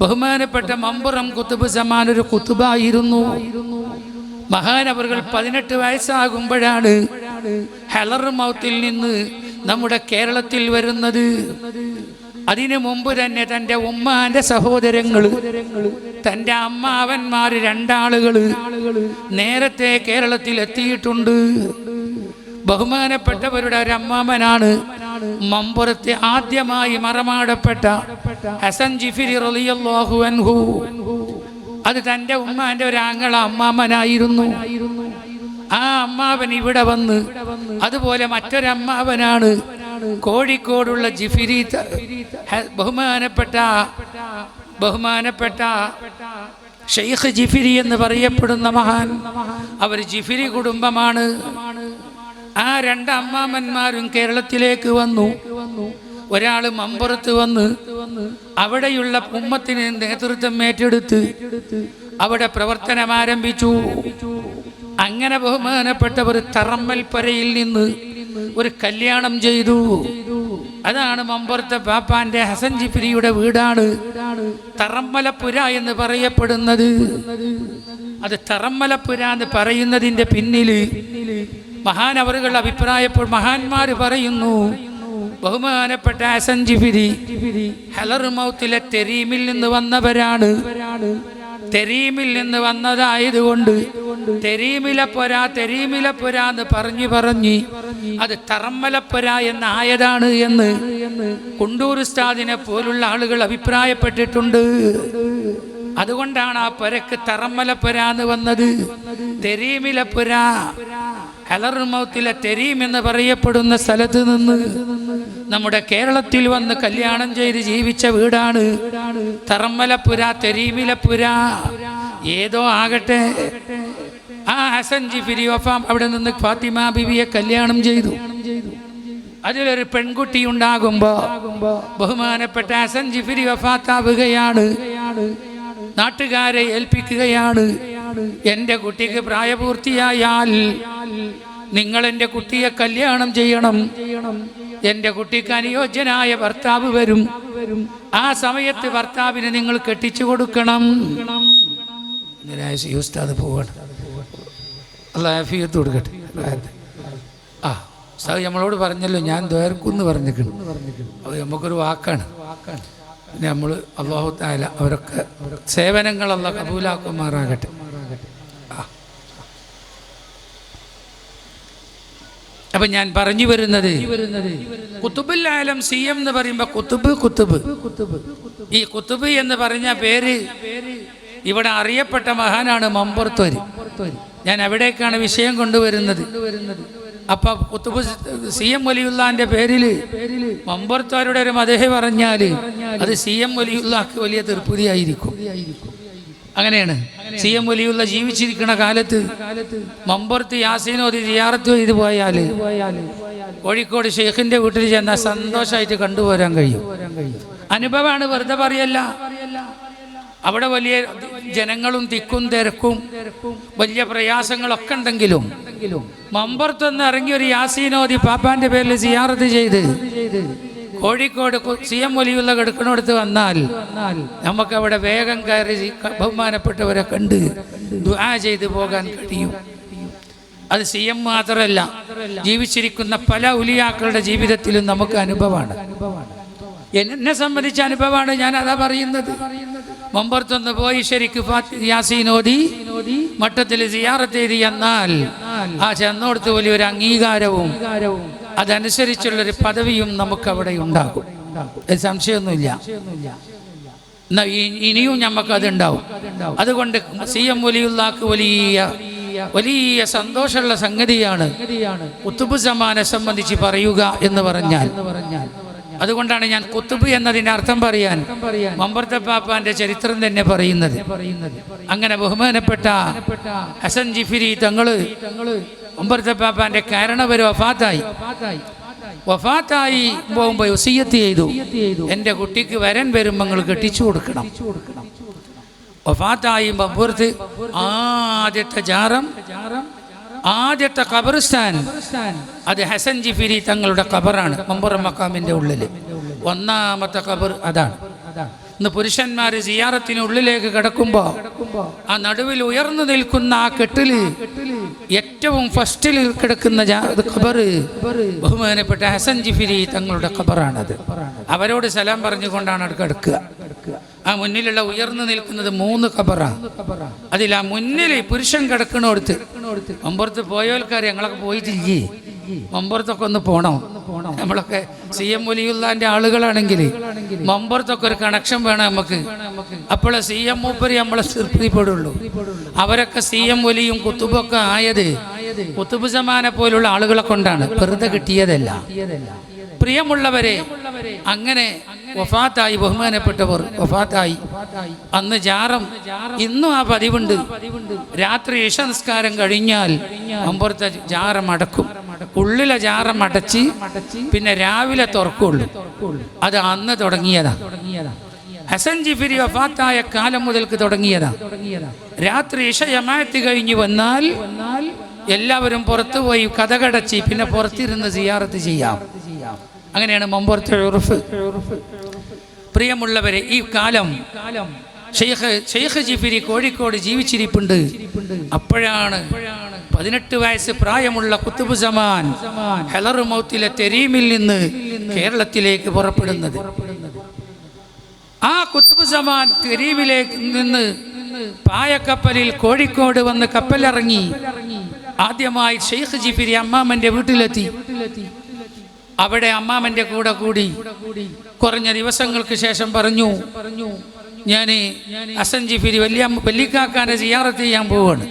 ബഹുമാനപ്പെട്ട മമ്പുറം കുത്തുബ് സമാൻ ഒരു കുത്തുബായിരുന്നു. മഹാനവറുകൾ പതിനെട്ട് വയസ്സാകുമ്പോഴാണ് ഹെലർ മൗത്തിൽ നിന്ന് നമ്മുടെ കേരളത്തിൽ വരുന്നത്. അതിനു മുമ്പ് തന്നെ തന്റെ ഉമ്മാന്റെ സഹോദരങ്ങൾ തന്റെ അമ്മാവന്മാർ രണ്ടാളുകൾ നേരത്തെ കേരളത്തിൽ എത്തിയിട്ടുണ്ട്. ബഹുമാനപ്പെട്ടവരുടെ ഒരു അമ്മാമനാണ് മമ്പുറത്തെ ആദ്യമായി മറമാടപ്പെട്ട ഹസൻ ജിഫിരി റളിയല്ലാഹു അൻഹു. അത് തന്റെ ഉമ്മാന്റെ ഒരു ആങ്ങള അമ്മാമനായിരുന്നു. ആ അമ്മാവൻ ഇവിടെ വന്ന് അതുപോലെ മറ്റൊരമ്മാവനാണ്. കോഴിക്കോടുള്ള ജിഫിരി ബഹുമാനപ്പെട്ട ബഹുമാനപ്പെട്ട ഷെയ്ഖ് ജിഫിരി എന്ന് പറയപ്പെടുന്ന മഹാൻ. അവർ ജിഫിരി കുടുംബമാണ്. ആ രണ്ട് അമ്മാമന്മാരും കേരളത്തിലേക്ക് വന്നു. ഒരാൾ മമ്പുറത്ത് വന്ന് അവിടെയുള്ള ഉമ്മത്തിന് നേതൃത്വം ഏറ്റെടുത്ത് അവിടെ പ്രവർത്തനം ആരംഭിച്ചു. അങ്ങനെ ബഹുമാനപ്പെട്ടവർ തറമ്മൽപ്പരയിൽ നിന്ന് ഒരു കല്യാണം ചെയ്തു. അതാണ് മമ്പുറത്തെ പാപ്പാന്റെ ഹസൻ ജിഫിരിയുടെ വീടാണ്. തറമ്മലപ്പുര എന്ന് പറയപ്പെടുന്നത്. അത് തറമ്മലപ്പുര എന്ന് പറയുന്നതിന്റെ പിന്നിൽ മഹാനവറുകൾ അഭിപ്രായപ്പോൾ മഹാന്മാര് പറയുന്നു ബഹുമാനപ്പെട്ട ഹസൻ ജിഫിരി ഹലർ തെരീമിൽ നിന്ന് വന്നവരാണ്. തെരീമിൽ നിന്ന് വന്നതായതുകൊണ്ട് തെരീമിലപ്പൊര തെരീമിലപ്പൊര എന്ന് പറഞ്ഞു പറഞ്ഞ് അത് തറമ്മലപ്പൊര എന്നായതാണ് എന്ന് കുണ്ടൂർ ഉസ്താദിനെ പോലുള്ള ആളുകൾ അഭിപ്രായപ്പെട്ടിട്ടുണ്ട്. അതുകൊണ്ടാണ് ആ പൊരക്ക് തറമ്മലപ്പൊര എന്ന് വന്നത്. തെരീമിലപ്പുര ഹലർമൗത്തിലെ തെരീം എന്ന് പറയപ്പെടുന്ന സ്ഥലത്ത് നിന്ന് നമ്മുടെ കേരളത്തിൽ വന്ന് കല്യാണം ചെയ്ത് ജീവിച്ച വീടാണ് തറമ്മലപ്പുര തെരീമിലപ്പുര. ഏതോ ആകട്ടെ. ആ ഹസൻ ജിഫിരി ഫിരിയോഫാം അവിടെ നിന്ന് ഫാത്തിമ ബിബിയെ കല്യാണം ചെയ്തു. അതിലൊരു പെൺകുട്ടി ഉണ്ടാകുമ്പോ ബഹുമാനപ്പെട്ട ഹസൻ ജിഫിരി വഫാത്താവുകയാണ്. നാട്ടുകാരെ ഏൽപ്പിക്കുകയാണ്. എന്റെ കുട്ടിക്ക് പ്രായപൂർത്തിയായാൽ നിങ്ങൾ എന്റെ കുട്ടിയെ കല്യാണം ചെയ്യണം. എന്റെ കുട്ടിക്ക് അനുയോജ്യനായ ഭർത്താവ് വരും. ആ സമയത്ത് ഭർത്താവിന് നിങ്ങൾ കെട്ടിച്ചു കൊടുക്കണം. ഉസ്താദ് കൊടുക്കട്ടെ. ആ നമ്മളോട് പറഞ്ഞല്ലോ ഞാൻ ദ്വേർക്കുന്ന് പറഞ്ഞിരിക്കണം അത് നമുക്കൊരു വാക്കാണ്. നമ്മൾ അള്ളാഹു താല അവരൊക്കെ സേവനങ്ങളല്ല കബൂലാക്കുമാറാകട്ടെ ആ. അപ്പൊ ഞാൻ പറഞ്ഞു വരുന്നത് കുത്തുബുൽ ആലം സി എം എന്ന് പറയുമ്പോ കുത്തുബ് കുത്തുബ്. ഈ കുത്തുബ് എന്ന് പറഞ്ഞ പേര് ഇവിടെ അറിയപ്പെട്ട മഹാനാണ് മമ്പുറത്തോരി ഞാൻ അവിടേക്കാണ് വിഷയം കൊണ്ടുവരുന്നത്. അപ്പൊ കുത്തുബ് സി എം വലിയുള്ളാന്റെ പേരിൽ മമ്പുറത്തോരുടെ ഒരു മതഹ പറഞ്ഞാൽ അത് സി എം വലിയുള്ളാക്ക് വലിയ തീർപ്പുതിയായിരിക്കും അങ്ങനെയാണ്. സി എം വലിയുള്ള ജീവിച്ചിരിക്കുന്ന കാലത്ത് മമ്പുറത്ത് യാസീനോ സിയാറത്ത് ചെയ്തു പോയാൽ കോഴിക്കോട് ഷെയ്ഖിന്റെ വീട്ടിൽ ചെന്നാൽ സന്തോഷമായിട്ട് കണ്ടുപോരാൻ കഴിയും. അനുഭവമാണ് വെറുതെ പറയല്ല. അവിടെ വലിയ ജനങ്ങളും തിക്കും തിരക്കും വലിയ പ്രയാസങ്ങളൊക്കെ ഉണ്ടെങ്കിലും മമ്പുറത്തുനിന്ന് ഇറങ്ങി ഒരു യാസീനോതി പാപ്പാന്റെ പേരിൽ സിയാറത്ത് ചെയ്ത് കോഴിക്കോട് സി എം വലിയുള്ള കിടക്കണടുത്ത് വന്നാൽ നമുക്ക് അവിടെ വേഗം കയറി ബഹുമാനപ്പെട്ടവരെ കണ്ട് ദുആ ചെയ്തു പോകാൻ കഴിയും. അത് സി എം മാത്രമല്ല ജീവിച്ചിരിക്കുന്ന പല ഉലിയാക്കളുടെ ജീവിതത്തിലും നമുക്ക് അനുഭവമാണ്. എന്നെ സംബന്ധിച്ച അനുഭവമാണ് ഞാൻ അതാ പറയുന്നത്. മുമ്പർത്തൊന്ന് പോയി ശരിക്ക് മട്ടത്തിൽ സിയാറത്ത് ചെയ്തി എന്നാൽ ആ ചെന്നോടത്ത് വലിയൊരു അംഗീകാരവും അതനുസരിച്ചുള്ളൊരു പദവിയും നമുക്ക് അവിടെ ഉണ്ടാകും സംശയമൊന്നുമില്ല. ഇനിയും നമുക്ക് അതുണ്ടാവും. അതുകൊണ്ട് സി എം വലിയുള്ളാക്ക് വലിയ വലിയ സന്തോഷമുള്ള സംഗതിയാണ് കുത്തുബ് സമാനെ സംബന്ധിച്ച് പറയുക എന്ന് പറഞ്ഞാൽ. അതുകൊണ്ടാണ് ഞാൻ കുത്തുബ് എന്നതിന്റെ അർത്ഥം പറയാൻ മമ്പർത്ത പാപ്പാന്റെ ചരിത്രം തന്നെ പറയുന്നത്. അങ്ങനെ ബഹുമാനപ്പെട്ട ഹസൻ ജിഫിരി തങ്ങൾ മമ്പർത്ത പാപ്പാന്റെ കാരണവര് വഫാത്തായി. വഫാത്തായി പോകുമ്പോൾ സിയത്ത് ചെയ്തു. എന്റെ കുട്ടിക്ക് വരൻ വരുമ്പോൾ നിങ്ങൾ കെട്ടിച്ചു കൊടുക്കണം. വഫാത്തായി ബമ്പൂർത്ത് ആദ്യത്തെ ജാറം ആദ്യത്തെ ഖബർസ്ഥാൻ. അത് ഹസൻ ജിഫിരി തങ്ങളുടെ ഖബറാണ് മമ്പുറം മക്കാമിന്റെ ഉള്ളിൽ ഒന്നാമത്തെ ഖബർ അതാണ്. ഇന്ന് പുരുഷന്മാര് സിയാറത്തിന് ഉള്ളിലേക്ക് കിടക്കുമ്പോ ആ നടുവിൽ ഉയർന്നു നിൽക്കുന്ന ആ കെട്ടിൽ ഏറ്റവും ഫസ്റ്റിൽ കിടക്കുന്ന ഖബറ്. ബഹുമാനപ്പെട്ട ഹസൻ ജിഫിരി തങ്ങളുടെ ഖബറാണത്. അവരോട് സലാം പറഞ്ഞുകൊണ്ടാണ് അവിടെ കിടക്കുക ആ മുന്നിലുള്ള ഉയർന്നു നിൽക്കുന്നത് മൂന്ന് ഖബറാണ് അതിൽ ആ മുന്നിൽ പുരുഷൻ കിടക്കണോടുത്ത്. മമ്പുറത്ത് പോയോൽക്കാർ ഞങ്ങളൊക്കെ പോയിട്ടില്ലേ? മമ്പുറത്തൊക്കെ ഒന്ന് പോണോ. നമ്മളൊക്കെ സി എം വലിയുള്ളാന്റെ ആളുകളാണെങ്കിൽ മമ്പുറത്തൊക്കെ ഒരു കണക്ഷൻ വേണം നമുക്ക്. അപ്പോൾ സി എം മൂപ്പര് നമ്മളെ തൃപ്തിപ്പെടുള്ളൂ അവരൊക്കെ സി എം വലിയും കുത്തുബൊക്കെ ആയത് കുത്തുബ് സമാന പോലുള്ള ആളുകളെ കൊണ്ടാണ്. വെറുതെ കിട്ടിയതല്ല. പ്രിയമുള്ളവരെ അങ്ങനെ വഫാത്തായി ബഹുമാനപ്പെട്ടവർ വഫാത്തായി. അന്ന് ജാറം ഇന്നും ആ പതിവുണ്ട്. രാത്രി ഇഷ നിസ്കാരം കഴിഞ്ഞാൽ അമ്പുറത്തെ ജാറം അടക്കും. ഉള്ളിലെ ജാറം അടച്ച് പിന്നെ രാവിലെ തുറക്കുള്ളൂ. അത് അന്ന് തുടങ്ങിയതാ. ഹസൻ ജിഫിരി വഫാത്തായ കാലം മുതൽക്ക് തുടങ്ങിയതാ. രാത്രി ഇഷ കഴിഞ്ഞു വന്നാൽ എല്ലാവരും പുറത്തു പുറത്തുപോയി കഥകടച്ച് പിന്നെ പുറത്തിരുന്ന് സിയാറത്ത് ചെയ്യാം. അങ്ങനെയാണ് മമ്പുറത്തെ പ്രിയമുള്ളവരെ ഈ കാലം ഷെയ്ഖ് ഷെയ്ഖ് ജിഫിരി കോഴിക്കോട് ജീവിച്ചിരിപ്പുണ്ട്. അപ്പോഴാണ് പതിനെട്ട് വയസ്സ് പ്രായമുള്ള കുത്തുബ് സമാൻ ഹെലറുമൗത്തിലെ തെരീമിൽ നിന്ന് കേരളത്തിലേക്ക് പുറപ്പെടുന്നത്. ആ കുത്തുബ് സമാൻ തെരീമിലേക്ക് നിന്ന് പായക്കപ്പലിൽ കോഴിക്കോട് വന്ന് കപ്പലിറങ്ങി ആദ്യമായി ഷെയ്ഖ് ജിഫിരി അമ്മാമന്റെ വീട്ടിലെത്തി. അവിടെ അമ്മാമന്റെ കൂടെ കൂടി കുറഞ്ഞ ദിവസങ്ങൾക്ക് ശേഷം പറഞ്ഞു ഞാൻ അസൻ ജിഫിരി വലിയ വല്ലിക്കാക്കാനെ സിയാറത്ത് ചെയ്യാൻ പോവാണ്.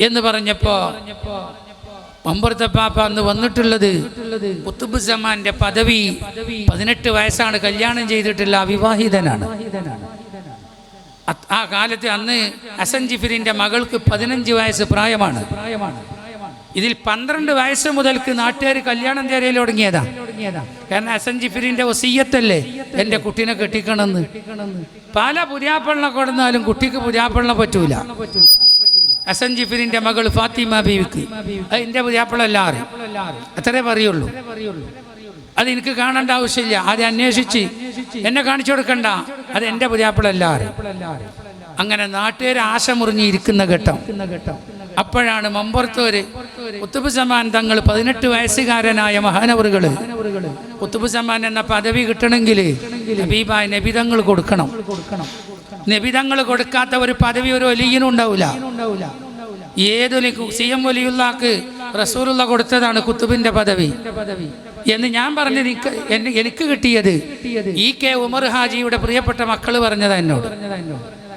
എന്ന് പറഞ്ഞപ്പോ മമ്പുറത്തെ പാപ്പ അന്ന് വന്നിട്ടുള്ളത് കുത്തുബ് സമാന്റെ പദവി പതിനെട്ട് വയസ്സാണ് കല്യാണം ചെയ്തിട്ടില്ല അവിവാഹിതനാണ്. ആ കാലത്ത് അന്ന് അസൻ ജിഫിരിന്റെ മകൾക്ക് പതിനഞ്ച് വയസ്സ് പ്രായമാണ്. ഇതിൽ പന്ത്രണ്ട് വയസ്സ് മുതൽക്ക് നാട്ടുകാർ കല്യാണം തേരയിൽ തുടങ്ങിയതാ കാരണം എസ് എൻ ജിഫിരിന്റെ ഒസീയത്തല്ലേ? എന്റെ കുട്ടീനെ കെട്ടിക്കണമെന്ന്. പല പുതിയാപ്പള്ള കൊടുന്നാലും കുട്ടിക്ക് പുതിയാപ്പള്ള പറ്റൂല. എസ് എൻ ജിഫിരിന്റെ മകൾ ഫാത്തിമ ബീവിക്ക്. എന്റെ പുതിയാപ്പള്ള പുതിയാപ്പളല്ല അറിയും അത്രേ പറയുള്ളൂ. അത് എനിക്ക് കാണേണ്ട ആവശ്യമില്ല. അത് അന്വേഷിച്ച് എന്നെ കാണിച്ചു കൊടുക്കണ്ട. അത് എന്റെ പുതിയാപ്പളല്ല അറിയും അങ്ങനെ നാട്ടുകാർ ആശ മുറിഞ്ഞിരിക്കുന്ന ഘട്ടം. അപ്പോഴാണ് മമ്പുറത്തൂര് കുത്തുബുസമാൻ തങ്ങൾ പതിനെട്ട് വയസ്സുകാരനായ മഹാനവറുകൾ കുത്തുബുസമാൻ എന്ന പദവി കിട്ടണമെങ്കിൽ ഹബീബായ നബിതങ്ങൾ കൊടുക്കണം. നബിതങ്ങൾ കൊടുക്കാത്ത ഒരു പദവി ഒരു ഒലിയനും ഉണ്ടാവില്ല ഏതൊലി സി എം വലിയുള്ളാക്ക് റസൂലുള്ള കൊടുത്തതാണ് കുത്തുബിന്റെ പദവി. എന്ന് ഞാൻ എന്നെ- എനിക്ക് കിട്ടിയത് ഇ കെ ഉമർ ഹാജിയുടെ പ്രിയപ്പെട്ട മക്കൾ പറഞ്ഞതാ എന്നോട്.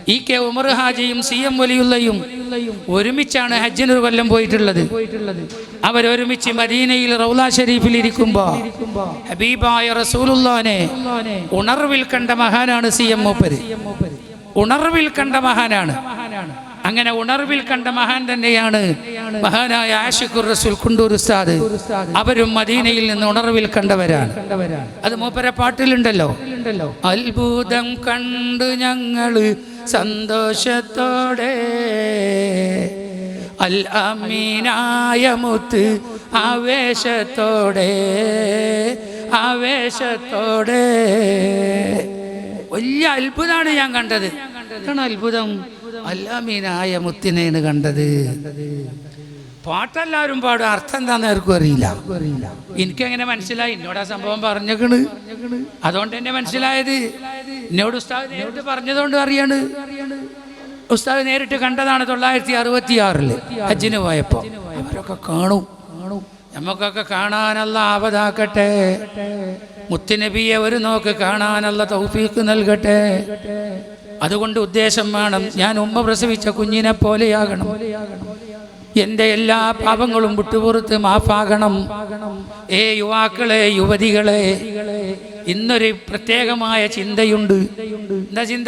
ഇ കെ ഉമർ ഹാജിയും സി എം വലിയുള്ളയും ഒരുമിച്ചാണ് ഹജ്ജിന് ഒരു കൊല്ലം പോയിട്ടുള്ളത്. അവരൊരുമിച്ച് മദീനയിൽ റൗല ഷെരീഫിൽ ഇരിക്കുമ്പോ ഹബീബായ റസൂലുള്ളാനെ ഉണർവിൽ കണ്ട മഹാനാണ് സി എം മൂപ്പര്. ഉണർവിൽ കണ്ട മഹാനാണ്. അങ്ങനെ ഉണർവിൽ കണ്ട മഹാൻ തന്നെയാണ് മഹാനായ ആഷിഖുർ റസൂൽ കുണ്ടൂർ ഉസ്താദ്. അവരും മദീനയിൽ നിന്ന് ഉണർവിൽ കണ്ടവരാണ്. അത് മൂപ്പര പാട്ടിലുണ്ടല്ലോ. അത്ഭുതം കണ്ട് ഞങ്ങൾ സന്തോഷത്തോടെ അൽ അമീനായ മുത്ത് ആവേശത്തോടെ ആവേശത്തോടെ. വലിയ അത്ഭുതമാണ് ഞാൻ കണ്ടത്. എന്താണ് അത്ഭുതം. അല്ലാമീനായ മുത്തിനെയാണ് കണ്ടത്. പാട്ടെല്ലാവരും പാടും അർത്ഥം എന്താന്ന് ആർക്കും അറിയില്ല. എനിക്ക് എങ്ങനെ മനസ്സിലായി? എന്നോട് ആ സംഭവം പറഞ്ഞേക്കണ്. അതുകൊണ്ട് എന്നെ മനസ്സിലായത്. എന്നോട് ഉസ്താദ് നേരിട്ട് പറഞ്ഞതുകൊണ്ട് അറിയാണ്. ഉസ്താദ് നേരിട്ട് കണ്ടതാണ് തൊള്ളായിരത്തി അറുപത്തി ആറിൽ ഹജ്ജിന് പോയപ്പോ. അവരൊക്കെ കാണും. നമുക്കൊക്കെ കാണാനല്ല ആവതാക്കട്ടെ. മുത്തുനബിയെ ഒരു നോക്ക് കാണാനല്ല തൗഫീക്ക് നൽകട്ടെ. അതുകൊണ്ട് ഉദ്ദേശം വേണം. ഞാൻ ഉമ്മ പ്രസവിച്ച കുഞ്ഞിനെ പോലെയാകണം. എന്റെ എല്ലാ പാപങ്ങളും വിട്ടുപുറത്ത് മാഫാകണം ഏ യുവാക്കളെ യുവതികളെ ഇന്നൊരു പ്രത്യേകമായ ചിന്തയുണ്ട്. എന്താ ചിന്ത?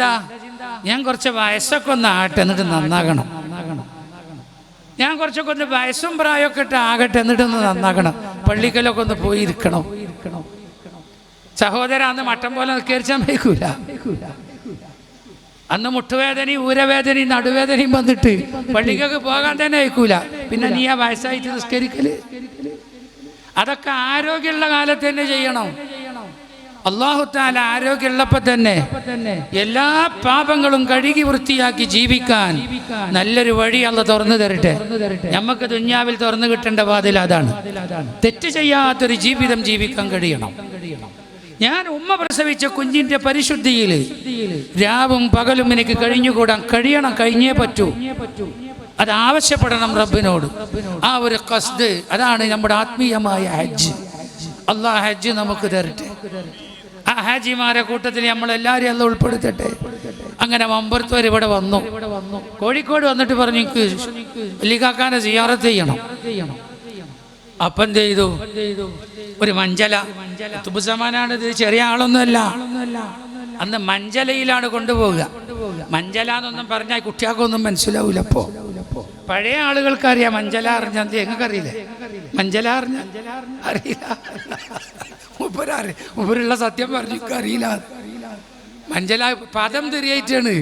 ഞാൻ കുറച്ച് വയസ്സൊക്കെ ഒന്ന് ആട്ടെ എന്നിട്ട് നന്നാകണം. ഞാൻ കുറച്ചൊക്കെ ഒന്ന് വയസ്സും പ്രായമൊക്കെ ഇട്ട് ആകട്ടെ എന്നിട്ട് ഒന്ന് നന്നാക്കണം പള്ളിക്കലൊക്കെ ഒന്ന് പോയിരിക്കണം. സഹോദര അന്ന് മട്ടം പോലെ വയ്ക്കൂല. അന്ന് മുട്ടുവേദനയും ഊരവേദനയും നടുവേദനയും വന്നിട്ട് പള്ളിക്കൊക്കെ പോകാൻ തന്നെ അയക്കൂല. പിന്നെ നീ ആ വയസ്സായിട്ട് നിസ്കരിക്കൽ? അതൊക്കെ ആരോഗ്യമുള്ള കാലത്ത് തന്നെ ചെയ്യണം. അള്ളാഹുത്താല ആരോഗ്യമുള്ളപ്പോ തന്നെ എല്ലാ പാപങ്ങളും കഴുകി വൃത്തിയാക്കി ജീവിക്കാൻ നല്ലൊരു വഴി അല്ല തുറന്നു തരട്ടെ. നമുക്ക് ദുഞ്ഞാവിൽ തുറന്നു കിട്ടേണ്ട വാതിൽ അതാണ്. തെറ്റ് ചെയ്യാത്തൊരു ജീവിതം ജീവിക്കാൻ കഴിയണം. ഞാൻ ഉമ്മ പ്രസവിച്ച കുഞ്ഞിന്റെ പരിശുദ്ധിയിൽ രാവും പകലും എനിക്ക് കഴിഞ്ഞുകൂടാൻ കഴിയണം കഴിഞ്ഞേ പറ്റൂ. അത് ആവശ്യപ്പെടണം റബ്ബിനോട്. ആ ഒരു കസ്ത് അതാണ് നമ്മുടെ ആത്മീയമായ ഹജ്ജ്. അള്ളാഹ് ഹജ്ജ് നമുക്ക് തരട്ടെ. ആ ഹാജിമാരെ കൂട്ടത്തിൽ നമ്മളെല്ലാവരെയും അല്ല ഉൾപ്പെടുത്തട്ടെ. അങ്ങനെ മമ്പുറത്തോർ ഇവിടെ വന്നു. കോഴിക്കോട് വന്നിട്ട് പറഞ്ഞു എനിക്ക് ലിഖാക്കാനെ സിയാറത്ത് ചെയ്യണം. അപ്പം എന്ത് ചെയ്തു. ഒരു മഞ്ചല. തുബുസമാനാണ് ഇത്. ചെറിയ ആളൊന്നുമല്ല. അന്ന് മഞ്ചലയിലാണ് കൊണ്ടുപോവുക. മഞ്ചല എന്നൊന്നും പറഞ്ഞാൽ കുട്ടികൾക്കൊന്നും മനസ്സിലാവൂല അപ്പോ. പഴയ ആളുകൾക്ക് അറിയാം മഞ്ചല അറിഞ്ഞ അറിയില്ലേ മഞ്ചല അറിഞ്ഞ? അറിയില്ല. മുപ്പരാറ് മുപ്പരുള്ള സത്യം പറഞ്ഞു. "എനിക്ക് അറിയില്ല മഞ്ചല പദം തെറിയായിട്ടാണ്.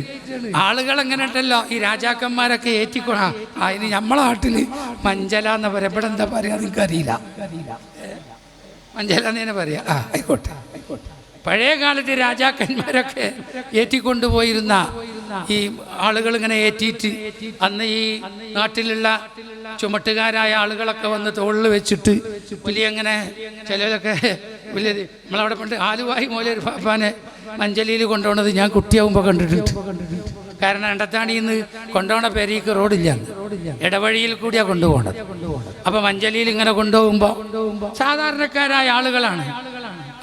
ആളുകൾ എങ്ങനെ ഉണ്ടല്ലോ ഈ രാജാക്കന്മാരൊക്കെ ഏറ്റിക്കൊ ആ, അതിന് നമ്മളെ നാട്ടിൽ മഞ്ചല എന്ന പറയാ ഇവിടെ എന്താ പറയാ നിങ്ങൾക്ക് അറിയില്ല മഞ്ചല എന്നതിനെ പറയാ. ആ ആയിക്കോട്ടെ. പഴയ കാലത്ത് രാജാക്കന്മാരൊക്കെ ഏറ്റിക്കൊണ്ടുപോയിരുന്ന ഈ ആളുകൾ ഇങ്ങനെ ഏറ്റിയിട്ട് അന്ന് ഈ നാട്ടിലുള്ള ചുമട്ടുകാരായ ആളുകളൊക്കെ വന്ന് തോളിൽ വെച്ചിട്ട് പുലി അങ്ങനെ ചിലരൊക്കെ പുലി നമ്മളവിടെ പണ്ട് ആലുവായി മൂലൊരു പാപ്പാനെ മഞ്ചലിയിൽ കൊണ്ടുപോണത് ഞാൻ കുട്ടിയാവുമ്പോൾ കണ്ടിട്ടുണ്ട്. കാരണം എണ്ടത്താണിയിൽ ഇന്ന് കൊണ്ടുപോണ പേരേക്ക് റോഡില്ല. ഇടവഴിയിൽ കൂടിയാ കൊണ്ടുപോകണത് അപ്പൊ മഞ്ചലിയിൽ ഇങ്ങനെ കൊണ്ടുപോകുമ്പോൾ സാധാരണക്കാരായ ആളുകളാണ്.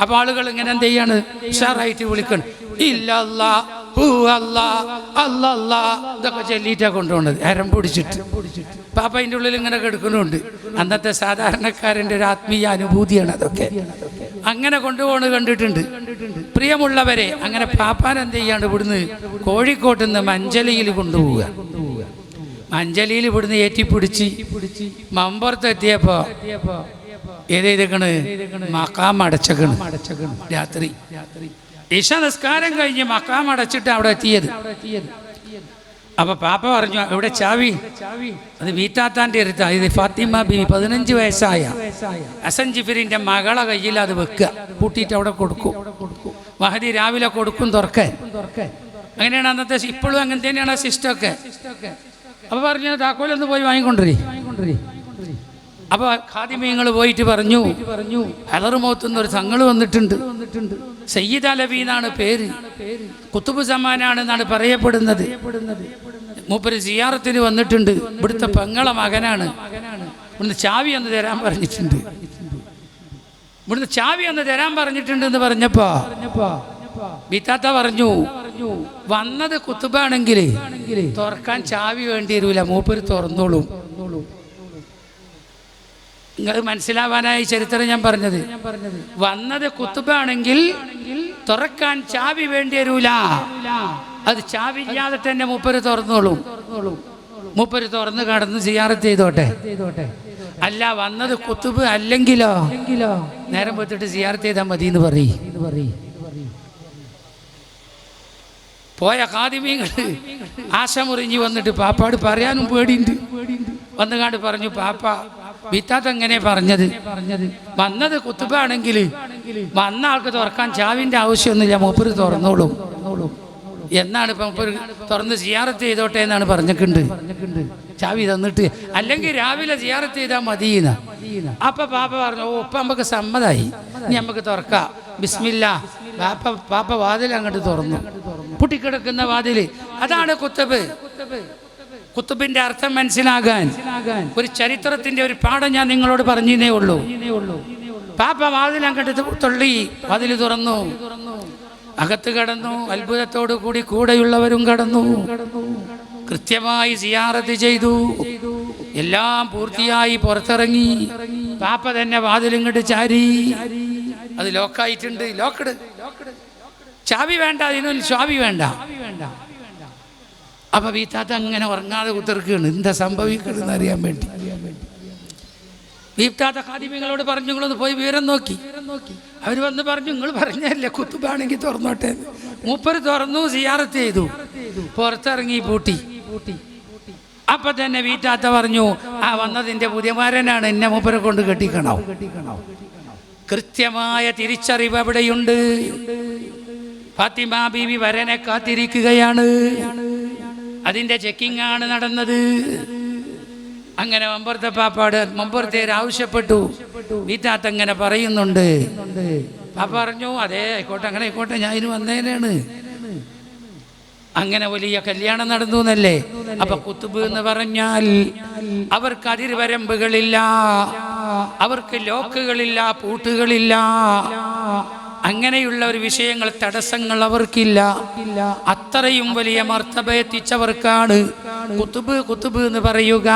അപ്പൊ ആളുകൾ ഇങ്ങനെ എന്ത് ചെയ്യാണ്? ഉഷാറായിട്ട് വിളിക്കണം. ഇല്ല ഇതൊക്കെ ചൊല്ലിയിട്ടാ കൊണ്ടുപോണത്. അരം പൊടിച്ചിട്ട്. പാപ്പ അതിന്റെ ഉള്ളിൽ ഇങ്ങനെ കിടക്കുന്നുണ്ട് അന്നത്തെ സാധാരണക്കാരന്റെ ഒരു ആത്മീയ അനുഭൂതിയാണ് അതൊക്കെ. അങ്ങനെ കൊണ്ടുപോകണത് കണ്ടിട്ടുണ്ട്. പ്രിയമുള്ളവരെ അങ്ങനെ പാപ്പാൻ എന്ത് ചെയ്യാണ്ട് ഇവിടുന്ന് കോഴിക്കോട്ട് നിന്ന് മഞ്ചലിയിൽ കൊണ്ടുപോവുക. മഞ്ചലിയിൽ ഇവിടുന്ന് ഏറ്റിപ്പിടിച്ച് മമ്പുറത്തെത്തിയപ്പോ ഏതെയ്തേക്കണ് മക്കാം അടച്ചക്കണ്. രാത്രി. ഇഷ നിസ്കാരം കഴിഞ്ഞ് മക്കാം അടച്ചിട്ട് അവിടെ എത്തിയത്. അപ്പൊ പാപ്പ പറഞ്ഞു ഇവിടെ ചാവി? അത് വീറ്റാത്താന്റെ അടുത്ത ഇത് ഫാത്തിമ ബി പതിനഞ്ച് വയസ്സായ അസൻ ജിഫിറിന്റെ മകളെ കയ്യിൽ അത് വെക്കുക. കൂട്ടിയിട്ട് അവിടെ കൊടുക്കും. മഹദി രാവിലെ കൊടുക്കും തുറക്കാൻ. അങ്ങനെയാണ് അന്നത്തെ ഇപ്പോഴും അങ്ങനെ തന്നെയാണ് ആ സിസ്റ്റമൊക്കെ അപ്പൊ പറഞ്ഞു താക്കോലൊന്ന് പോയി വാങ്ങിക്കൊണ്ടിരി അപ്പൊ ഖാദിമീങ്ങൾ പോയിട്ട് പറഞ്ഞു പറഞ്ഞു അലറുമോത്തുന്ന ഒരു തങ്ങൾ വന്നിട്ടുണ്ട്. സയ്യിദ് അലബി എന്നാണ് പേര്. കുത്തുബ് സമാനാണെന്നാണ് പറയപ്പെടുന്നത്. മൂപ്പര് സിയാറത്തിന് വന്നിട്ടുണ്ട്. ഇവിടുത്തെ പെങ്ങളെ മകനാണ്. ഇവിടുന്ന് ചാവി എന്ന് തരാൻ പറഞ്ഞിട്ടുണ്ട്. ഇവിടുന്ന് ചാവി എന്ന് തരാൻ പറഞ്ഞിട്ടുണ്ട് എന്ന് പറഞ്ഞപ്പോ ബിത്താത്ത പറഞ്ഞു വന്നത് കുത്തുബാണെങ്കിൽ തുറക്കാൻ ചാവി വേണ്ടി വരൂല. മൂപ്പര് തുറന്നോളും. നിങ്ങൾക്ക് മനസ്സിലാവാനായി ചരിത്രം ഞാൻ പറഞ്ഞത്. വന്നത് കുത്തുബാണെങ്കിൽ തുറക്കാൻ ചാവി വേണ്ടി വരൂല അത് ചാവി ഇല്ലാതെ തന്നെ മൂപ്പര് തുറന്നോളും. മൂപ്പര് തുറന്ന് കടന്ന് സിയാറത്ത് ചെയ്തോട്ടെ. അല്ല വന്നത് കുത്തുബ് അല്ലെങ്കിലോ? നേരം പോയിട്ട് സിയാറത്ത് ചെയ്താൽ മതി എന്ന് പറയും. പോയ കാതിമീങ്ങൾ ആശ മുറിഞ്ഞ് വന്നിട്ട് പാപ്പാട് പറയാനും പേടിയുണ്ട്. വന്നുകാണ്ട് പറഞ്ഞു പാപ്പ വിത്താത്ത എങ്ങനെ പറഞ്ഞത്? വന്നത് കുത്തുബാണെങ്കിൽ വന്ന ആൾക്ക് തുറക്കാൻ ചാവിന്റെ ആവശ്യമൊന്നുമില്ല മൂപ്പര് തുറന്നോളൂ. എന്നാണ് ഇപ്പം മൂപ്പര് തുറന്ന് സിയാറത്ത് ചെയ്തോട്ടെ എന്നാണ് പറഞ്ഞിട്ടുണ്ട്. ചാവി തന്നിട്ട് അല്ലെങ്കിൽ രാവിലെ സിയാറത്ത് ചെയ്താൽ മതിയെന്ന. അപ്പൊ പാപ്പ പറഞ്ഞു ഓ നമുക്ക് സമ്മതായി. ഇനി നമുക്ക് തുറക്കാം. ബിസ്മില്ല. പാപ്പ പാപ്പ വാതിൽ അങ്ങോട്ട് തുറന്നു. പൊട്ടിക്കിടക്കുന്ന വാതിൽ. അതാണ് കുത്തബ്. കുത്തുബിന്റെ അർത്ഥം മനസ്സിലാകാൻ ഒരു ചരിത്രത്തിന്റെ ഒരു പാഠം ഞാൻ നിങ്ങളോട് പറഞ്ഞേ ഉള്ളൂ. പാപ്പ വാതിൽ അങ്ങോട്ട് തള്ളി വാതിൽ തുറന്നു. അകത്ത് കടന്നു. അത്ഭുതത്തോടു കൂടി കൂടെയുള്ളവരും കടന്നു. കൃത്യമായി സിയാറത്ത് ചെയ്തു. എല്ലാം പൂർത്തിയായി പുറത്തിറങ്ങി. പാപ്പ തന്നെ വാതിലിങ്ങോട്ട് ചാരി. അത് ലോക്കായിട്ടുണ്ട് ലോക്കഡ് ചാവി വേണ്ട ഇതിനൊരു ചാവി വേണ്ട. അപ്പൊ വീത്താത്ത അങ്ങനെ ഉറങ്ങാതെ കുത്തിർക്കുകയാണ്. എന്താ സംഭവിക്കണമെന്ന് അറിയാൻ വേണ്ടി. വീപ്താത്ത ഖാദിമികളോട് പറഞ്ഞു നിങ്ങളൊന്ന് പോയി വിവരം നോക്കി. അവർ വന്ന് പറഞ്ഞു നിങ്ങൾ പറഞ്ഞല്ലേ കുത്തുബാണെങ്കിൽ തുറന്നോട്ടെ. എന്ന്." മൂപ്പര് തുറന്നു സിയാറത്ത് ചെയ്തു. പുറത്തിറങ്ങി പൂട്ടി. അപ്പൊ തന്നെ വീട്ടാത്ത പറഞ്ഞു ആ വന്നതിന്റെ പുതിയമാരനാണ് എന്നെ മൂപ്പരെ കൊണ്ട് കെട്ടിക്കണോ? കൃത്യമായ തിരിച്ചറിവ് അവിടെയുണ്ട്. ഫാത്തിമ ബീവി വരനെ കാത്തിരിക്കുകയാണ്. അതിന്റെ ചെക്കിംഗ് ആണ് നടന്നത്. അങ്ങനെ മമ്പുറത്തെ പാപ്പാട് മമ്പുറത്തേര് ആവശ്യപ്പെട്ടു. വീട്ടാത്ത അങ്ങനെ പറയുന്നുണ്ട്. പാപ്പ പറഞ്ഞു അതേ ആയിക്കോട്ടെ അങ്ങനെ ആയിക്കോട്ടെ ഞാൻ ഇതിന് വന്നേനാണ്. അങ്ങനെ വലിയ കല്യാണം നടന്നു എന്നല്ലേ അപ്പൊ കുത്തുബ് എന്ന് പറഞ്ഞാൽ അവർക്ക് അതിർവരമ്പുകളില്ല അവർക്ക് ലോക്കുകളില്ല പൂട്ടുകളില്ല. അങ്ങനെയുള്ള ഒരു വിഷയങ്ങൾ തടസ്സങ്ങൾ അവർക്കില്ല. അത്രയും വലിയ മർത്തബ എത്തിച്ചവർക്കാണ്. കുത്തുബ് കുത്തുബ് എന്ന് പറയുക.